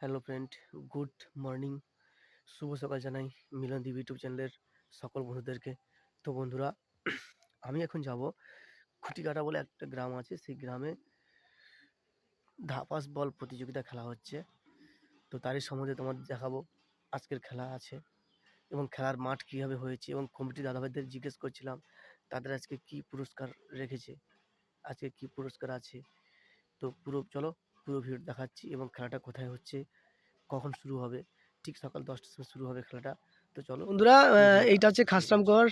Hello friend good morning শুভ সকাল জানাই মিলন দেব ইউটিউব চ্যানেলের সকল বন্ধুদেরকে। তো বন্ধুরা, আমি এখন যাব খুঁটিকাটা বলে একটা গ্রাম আছে, সেই গ্রামে ধাপাস বল প্রতিযোগিতা খেলা হচ্ছে। তো তারই সম্বন্ধে তোমাদের দেখাবো আজকের খেলা আছে এবং খেলার মাঠ কীভাবে হয়েছে এবং কমিটি দাদাভাইদের জিজ্ঞেস করছিলাম, তাদের আজকে কি পুরস্কার রেখেছে, আজকে কি পুরস্কার আছে। তো পুরো, চলো পুরো ভিডিও দেখাচ্ছি এবং খেলাটা কোথায় হচ্ছে, কখন শুরু হবে, ঠিক সকাল দশটার সময় শুরু হবে খেলাটা। তো চলো। বন্ধুরা এইটা হচ্ছে খাসরামগড়,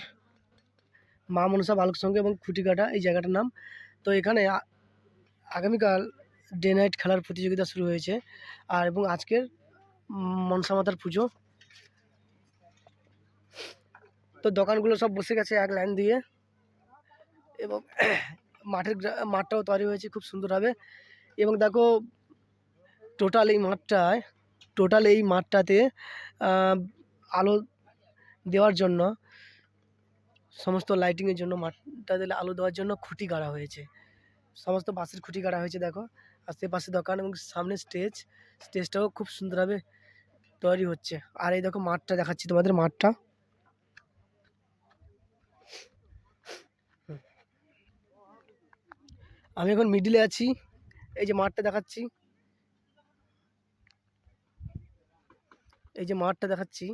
মা মনসা বালক সঙ্গে এবং খুঁটিকাটা, এই জায়গাটার নাম। তো এখানে আগামীকাল ডে নাইট খেলার প্রতিযোগিতা শুরু হয়েছে। আর এবং আজকের মনসা মাতার পুজো। তো দোকানগুলো সব বসে গেছে এক লাইন দিয়ে। এবং মাঠের মাঠটাও তৈরি হয়েছে খুব সুন্দরভাবে। এবং দেখো টোটাল এই মাঠটায় টোটাল এই মাঠটাতে আলো দেওয়ার জন্য, সমস্ত লাইটিংয়ের জন্য মাঠটাতে আলো দেওয়ার জন্য খুঁটি গাড়া হয়েছে। সমস্ত বাঁশের খুঁটি গাড়া হয়েছে, দেখো। আশেপাশে দোকান এবং সামনে স্টেজ স্টেজটাও খুব সুন্দরভাবে তৈরি হচ্ছে। আর এই দেখো মাঠটা দেখাচ্ছি তোমাদের, মাঠটা। আমি এখন মিডিলে আছি। এই যে মাঠটা দেখাচ্ছি। এই যে মাঠটা দেখাচ্ছি।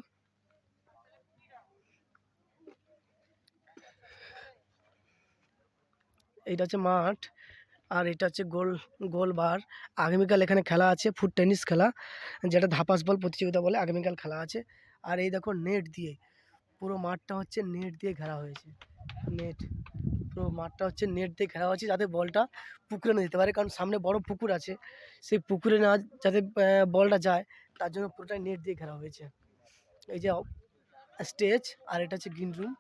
এইটা হচ্ছে মাঠ আর এটা হচ্ছে গোল গোল বার। আগামীকাল এখানে খেলা আছে, ফুট টেনিস খেলা, যেটা ধাপাস বল প্রতিযোগিতা বলে আগামীকাল খেলা আছে। আর এই দেখো নেট দিয়ে, পুরো মাঠটা হচ্ছে নেট দিয়ে ঘেরা হয়েছে। নেট। পুরো মাঠটা হচ্ছে নেট দিয়ে ঘেরা হয়েছে যাতে বলটা পুকুরে না যেতে পারে। কারণ সামনে বড় পুকুর আছে, সেই পুকুরে না যাতে বলটা যায়, তার জন্য পুরোটাই নেট দিয়ে ঘেরা হয়েছে। এই যে স্টেজ, আর এটা হচ্ছে গ্রিন রুম।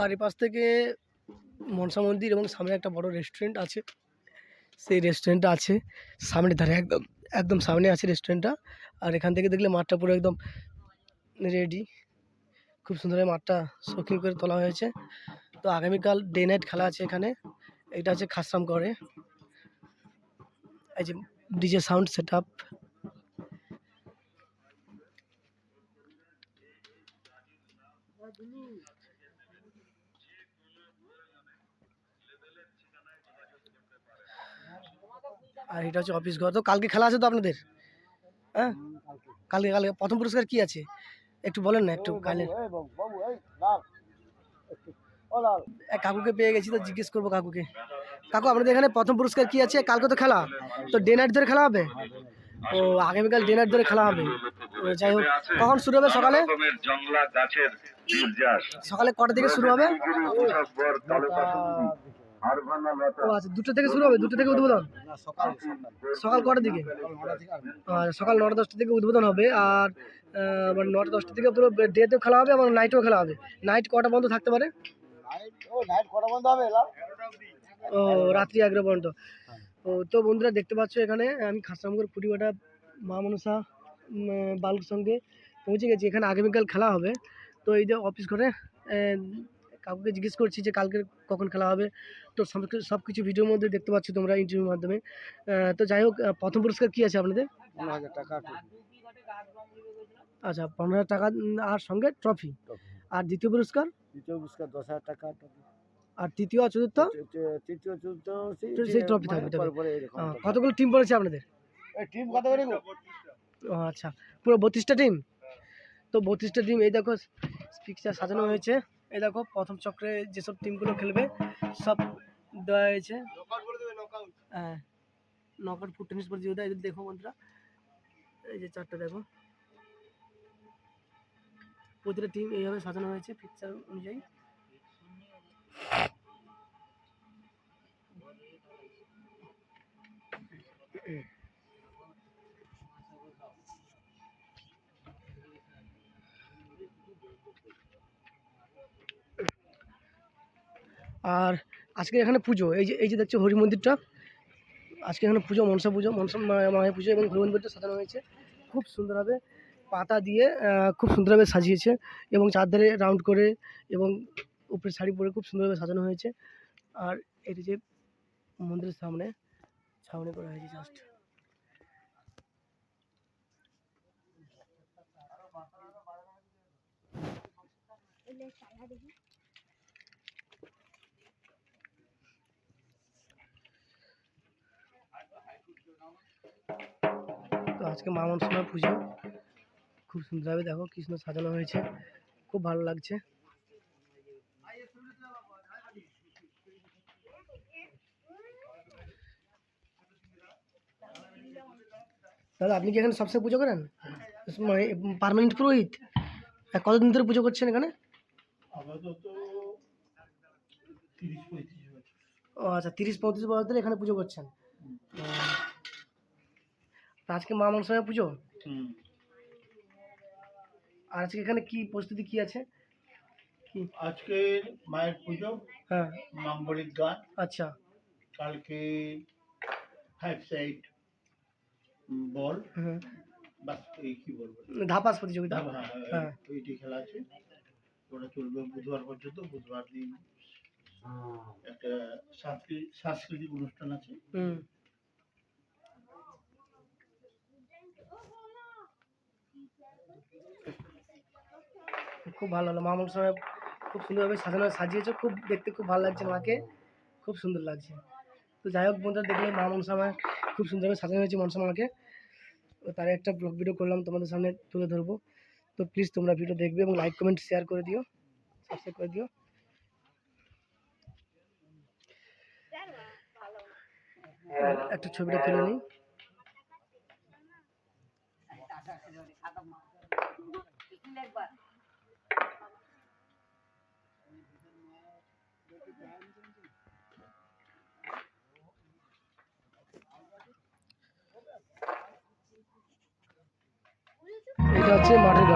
আর এপাশ থেকে মনসা মন্দির এবং সামনে একটা বড় রেস্টুরেন্ট আছে। সেই রেস্টুরেন্টটা আছে, সামনে ধারে একদম একদম সামনে আছে রেস্টুরেন্টটা আর এখান থেকে দেখলে মাঠটা পুরো একদম রেডি খুব সুন্দর মাঠটা শৌখিন করে তোলা হয়েছে। তো আগামীকাল ডে নাইট খেলা আছে এখানে। এটা আছে খাসরাম করে এই যে ডিজে সাউন্ড সেট আপ আর এটা হচ্ছে অফিস ঘর। তো কালকে খেলা আছে তো আপনাদের? হ্যাঁ? কালকে কালকে প্রথম পুরস্কার কি আছে? একটু বলেন না, একটু কালে কাকুকে পেয়ে গেছি তো জিজ্ঞেস করব কাকুকে। কাকু, আপনাদের এখানে প্রথম পুরস্কার কি আছে? কালকে তো খেলা। তো ডে নাইট ধরে খেলা হবে? ও, আগামীকাল ডে নাইট ধরে খেলা হবে। যাই হোক। কখন শুরু হবে সকালে? গাছের সকালে কটা থেকে শুরু হবে? আচ্ছা দুটো থেকে শুরু হবে? দুটো থেকে উদ্বোধন? সকাল কটার দিকে? আর সকাল নটা দশটা থেকে উদ্বোধন হবে, আর মানে নটা দশটা থেকে পুরো ডেতেও খেলা হবে এবং নাইটেও খেলা হবে। নাইট কটা বন্ধ থাকতে পারে? ও, রাত্রি এগারো পর্যন্ত। ও, তো বন্ধুরা, দেখতে পাচ্ছ এখানে আমি খাসরামগড় কুটিবাটা মা মনসা বালুর সঙ্গে পৌঁছে গেছি। এখানে আগামীকাল খেলা হবে। তো এই যে অফিস ঘরে কাউকে জিজ্ঞেস করছি যে কালকে কখন খেলা হবে। তো সব কিছু সব কিছু ভিডিওর মধ্যে দেখতে পাচ্ছ তোমরা ইন্টারভিউর মাধ্যমে। তো যাই হোক প্রথম পুরস্কার কী আছে আপনাদের? আচ্ছা পনেরো হাজার টাকা আর সঙ্গে ট্রফি আর দ্বিতীয় পুরস্কার? দ্বিতীয় পুরস্কার দশ হাজার টাকা আর তৃতীয় আর চতুর্থ তৃতীয় চতুর্থ সেই থাকবে, পরে এরকম আহ, কতগুলো টিম পড়েছে আপনাদের? টিম কত করে আচ্ছা পুরো বত্রিশটা টিম তো বত্রিশটা টিম এই দেখো পিকচার সাজানো হয়েছে। এই দেখো, প্রথম চক্রে যেসব টিমগুলো খেলবে, সব দেওয়া হয়েছে। হ্যাঁ নকআউট ফুট টেনিস প্রতিযোগিতা এদের দেখো বন্ধুরা। এই যে চারটে দেখো। প্রতিটা টিম এইভাবে সাজানো হয়েছে পিকচার অনুযায়ী। আর আজকে এখানে পুজো, এই যে এই যে দেখছ হরি মন্দিরটা, আজকে এখানে পুজো, মনসা পুজো, মনসা মায়ের পুজো এবং হরি মন্দিরটা সাজানো হয়েছে। খুব সুন্দরভাবে পাতা দিয়ে খুব সুন্দরভাবে সাজিয়েছে এবং চারধারে রাউন্ড করে এবং উপরে শাড়ি পরে খুব সুন্দরভাবে সাজানো হয়েছে। আর এটি যে মন্দিরের সামনে, ছাউনি করা হয়েছে জাস্ট তো আজকে মা মনসামার পুজো। খুব সুন্দরভাবে দেখো কৃষ্ণ সাজানো হয়েছে। খুব ভালো লাগছে। দাদা, আপনি কি এখানে সবসময় পুজো করেন? মানে পার্মানেন্ট পুরোহিত? কতদিন ধরে পুজো করছেন এখানে? ও আচ্ছা তিরিশ পঁয়ত্রিশ বছর ধরে এখানে পুজো করছেন? আজকে মা মনসামার পুজো? আর আজকে এখানে কি প্রস্তুতি কি আছে? কি? আজকে মায়ের পুজো হ্যাঁ। মাঙ্গলিক গান। আচ্ছা। কালকে ফাইভ সাইড বল হুম। বাস এই কি বলব? ধাপাস প্রতিযোগিতা। হ্যাঁ, হ্যাঁ। হ্যাঁ, ওইটি খেলা আছে। ওটা চলবে বুধবার পর্যন্ত। বুধবার দিন একটা সাংস্কৃতিক সাংস্কৃতিক অনুষ্ঠান আছে। খুব ভালো হলো মা মনসামা খুব সুন্দরভাবে সাজানো সাজিয়েছে। খুব দেখতে খুব ভালো লাগছে মাকে। খুব সুন্দর লাগছে। তো যাই হোক বন্ধুরা দেখলে মা মনসামা খুব সুন্দরভাবে সাজানো হয়েছে মনসামাকে তার একটা ব্লগ ভিডিও করলাম তোমাদের সামনে তুলে ধরবো। তো প্লিজ তোমরা ভিডিও দেখবে এবং লাইক কমেন্ট শেয়ার করে দিও। সাবস্ক্রাইব করে দিও। একটা ছবিটা তুলে নিই। এটা হচ্ছে মাঠের